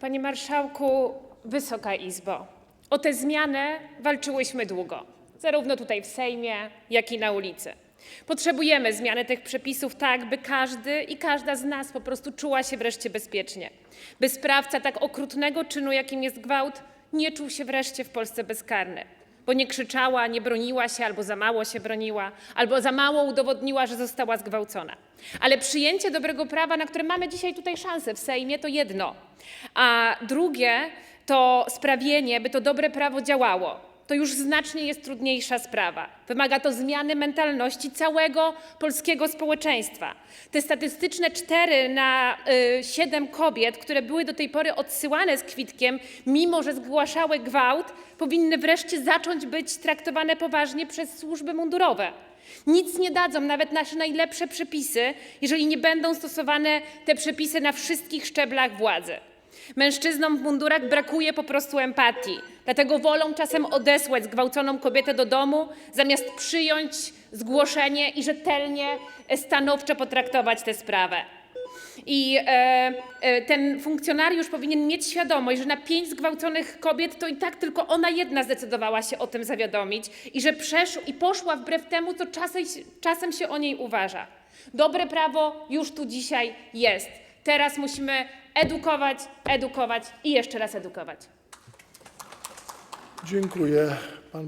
Panie Marszałku, Wysoka Izbo, o tę zmianę walczyłyśmy długo, zarówno tutaj w Sejmie, jak i na ulicy. Potrzebujemy zmiany tych przepisów tak, by każdy i każda z nas po prostu czuła się wreszcie bezpiecznie. By sprawca tak okrutnego czynu, jakim jest gwałt, nie czuł się wreszcie w Polsce bezkarny. Bo nie krzyczała, nie broniła się, albo za mało się broniła, albo za mało udowodniła, że została zgwałcona. Ale przyjęcie dobrego prawa, na które mamy dzisiaj tutaj szansę w Sejmie, to jedno. A drugie to sprawienie, by to dobre prawo działało. To już znacznie jest trudniejsza sprawa. Wymaga to zmiany mentalności całego polskiego społeczeństwa. Te statystyczne 4 na y, 7 kobiet, które były do tej pory odsyłane z kwitkiem, mimo że zgłaszały gwałt, powinny wreszcie zacząć być traktowane poważnie przez służby mundurowe. Nic nie dadzą nawet nasze najlepsze przepisy, jeżeli nie będą stosowane te przepisy na wszystkich szczeblach władzy. Mężczyznom w mundurach brakuje po prostu empatii, dlatego wolą czasem odesłać zgwałconą kobietę do domu, zamiast przyjąć zgłoszenie i rzetelnie, e, stanowczo potraktować tę sprawę. I e, e, ten funkcjonariusz powinien mieć świadomość, że na pięć zgwałconych kobiet to i tak tylko ona jedna zdecydowała się o tym zawiadomić i że przeszł, i poszła wbrew temu, co czasem, czasem się o niej uważa. Dobre prawo już tu dzisiaj jest. Teraz musimy edukować, edukować i jeszcze raz edukować. Dziękuję. Pan